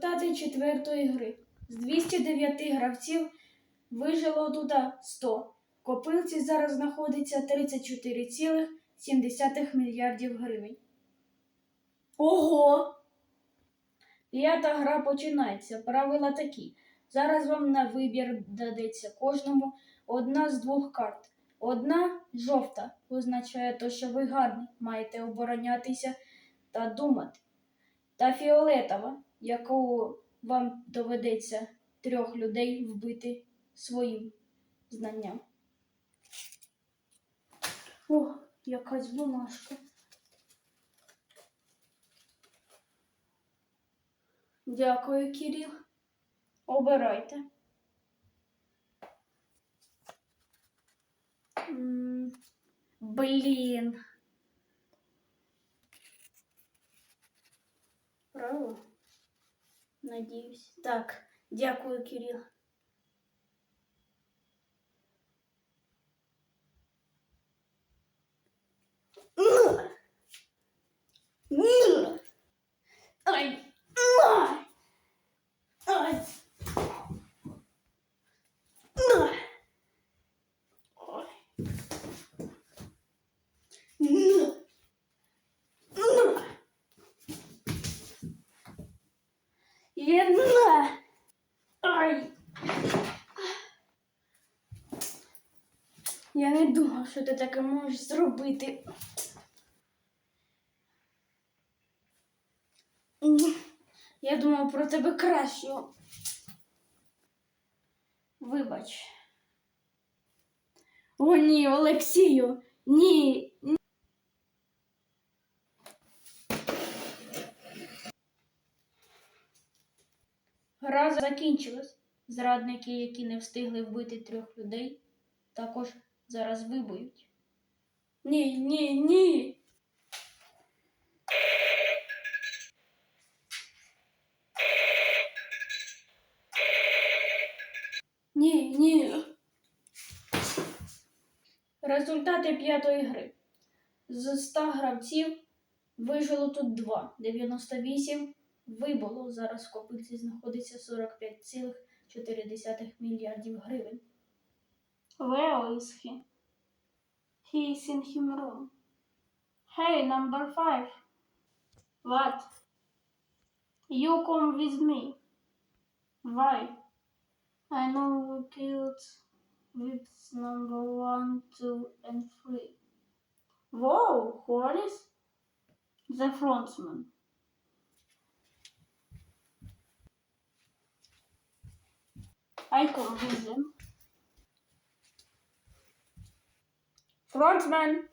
Результати четвертої гри. З 209 гравців вижило туди 100. В копилці зараз знаходиться 34,7 мільярдів гривень. Ого! П'ята гра починається. Правила такі. Зараз вам на вибір дадеться кожному одна з двох карт. Одна жовта означає те, що ви гарні, маєте оборонятися та думати. Та фіолетова, яку вам доведеться трьох людей вбити своїм знанням. О, якась бумажка. Дякую, Кирил. Обирайте. Блін. Право? Надіюсь. Так, дякую, Кирил. Ай! Ай! Ай! Ай! Ой. Єдна! Ай! Я не думав, що ти таке можеш зробити. Я думав про тебе кращого. Вибач. О, ні, Олексію, ні. Гра закінчилась. Зрадники, які не встигли вбити трьох людей, також зараз вибують. Ні, ні, ні. Ні, ні. Результати п'ятої гри. З 100 гравців вижило тут 2. 98 вибуло. Зараз в копилці знаходиться 45,4 мільярдів гривень. Where is he? He is in him room. Hey, number five. What? You come with me. Why? I know we killed with number one, two, and three. Whoa, who is? The frontman. I confuse them. Frontman.